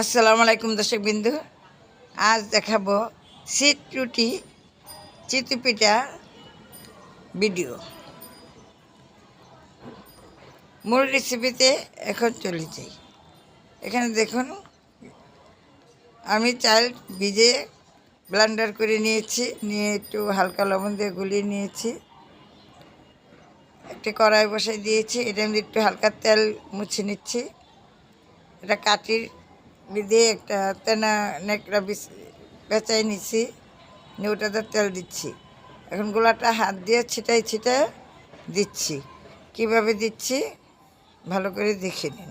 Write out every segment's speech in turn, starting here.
আসসালামু আলাইকুম দর্শক বিন্দু। আজ দেখাবো সিট রুটি চিতুপিঠা ভিডিও। মূল রেসিপিতে এখন চলে যাই। এখানে দেখুন, আমি চাল ভিজে ব্লান্ডার করে নিয়েছি, নিয়ে একটু হালকা লবণ দিয়ে গুলিয়ে নিয়েছি। একটি কড়াই বসাই দিয়েছি, এটা আমি একটু হালকা তেল মুছে নিচ্ছি। এটা কাটির দিয়ে একটা তেনা নেকড়া বেচাই নিছি, নিয়ে ওটাতে তেল দিচ্ছি। এখন গোলাটা হাত দিয়ে ছিটাই ছিটাই দিচ্ছি। কীভাবে দিচ্ছি? ভালো করে দেখে নিন।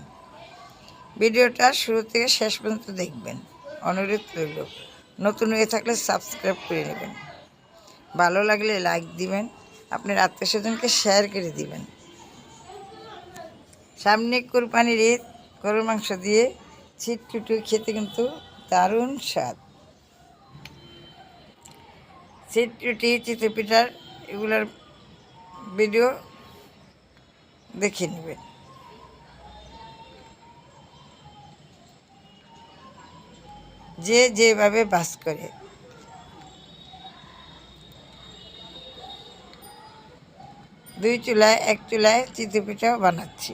ভিডিওটা শুরু থেকে শেষ পর্যন্ত দেখবেন। অনুরোধ রইল। নতুন হয়ে থাকলে সাবস্ক্রাইব করে নেবেন। ভালো লাগলে লাইক দিবেন, আপনার আত্মীয় স্বজনকে শেয়ার করে দিবেন। সামনে কোরবানির ঈদ, গরুর মাংস দিয়ে ছিটটুটু খেতে কিন্তু দারুণ স্বাদ। ছিটটুটি চিতপিঠার এগুলোর ভিডিও দেখে নেবেন। যে যেভাবে বাস করে। দুই চুলায়, এক চুলায় চিতপিঠাও বানাচ্ছি।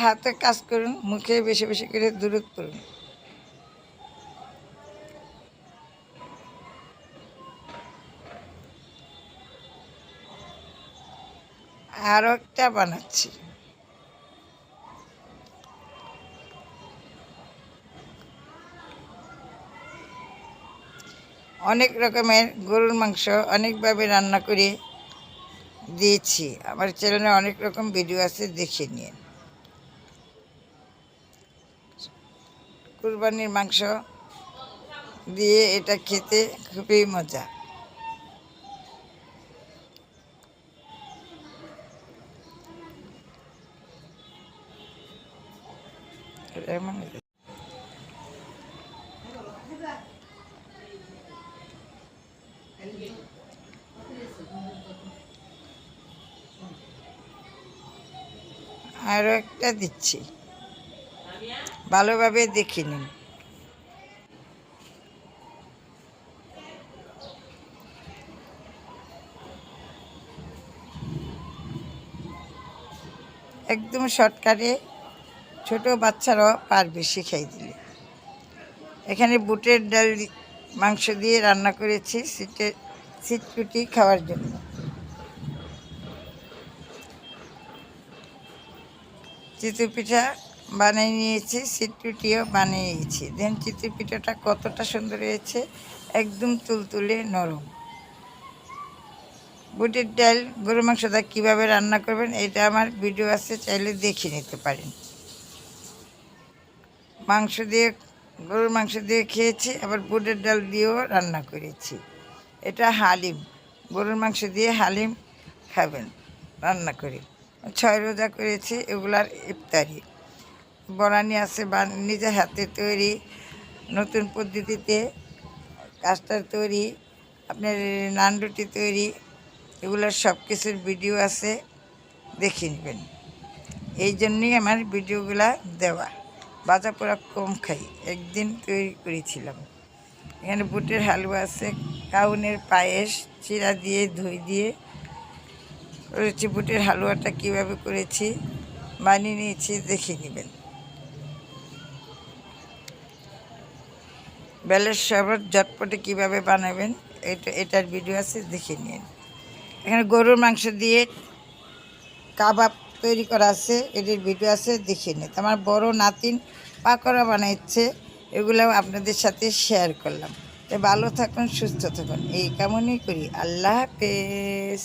হাতে কাজ করুন, মুখে বেশি বেশি করে দূরত করুন। আরও একটা বানাচ্ছি। অনেক রকমের গরুর মাংস অনেকভাবে রান্না করে দিয়েছি। আমার চ্যানেলে অনেক রকম ভিডিও আছে, দেখে নিয়ে কুরবানির মাংস দিয়ে এটা খেতে খুবই মজা। এমন আরও একটা দিচ্ছি। ভালোভাবে দেখে নিন। একদম শর্টকাটে ছোট বাচ্চারাও পারবে শিখাই দিলে। এখানে বুটের ডাল মাংস দিয়ে রান্না করেছি, সিটে সিটকুটি খাওয়ার জন্য। চিতু পিঠা বানিয়ে নিয়েছি সিটুটিও বানিয়ে নিয়েছি দেন চিতু পিঠাটা কতটা সুন্দর হয়েছে, একদম তুলতুলে নরম। বুটের ডাল, গরু মাংসটা কীভাবে রান্না করবেন, এটা আমার ভিডিও আছে, চাইলে দেখে নিতে পারেন। মাংস দিয়ে, গরুর মাংস দিয়ে খেয়েছি, আবার বুটের ডাল দিয়েও রান্না করেছি। এটা হালিম, গরুর মাংস দিয়ে হালিম খাবেন, রান্না করে। ছয় রোজা করেছি, এগুলার ইফতারি। বরানি আছে বা নিজের হাতে তৈরি, নতুন পদ্ধতিতে কাস্টার তৈরি, আপনার নান রুটি তৈরি এগুলোর সব কিছুর ভিডিও আছে, দেখে নেবেন। এই জন্যই আমার ভিডিওগুলা দেওয়া। বাজা পোড়া কম খাই, একদিন তৈরি করেছিলাম। এখানে বুটের হালুয়া আছে, কাউনের পায়েস, চিরা দিয়ে, ধুই দিয়ে। করেছি বুটের হালুয়াটা কীভাবে করেছি? বানিয়ে নিয়েছি, দেখে নেবেন। বেলের শরবত জটপটে কীভাবে বানাবেন, এটা, এটার ভিডিও আছে, দেখে নিন। এখানে গরুর মাংস দিয়ে কাবাব তৈরি করা আছে এটির ভিডিও আছে, দেখে নিন। আমার বড় নাতিন পাকোড়া বানাইছে এগুলো আপনাদের সাথে শেয়ার করলাম। তো ভালো থাকুন, সুস্থ থাকুন, এই কেমনই করি। আল্লাহ হাফেজ।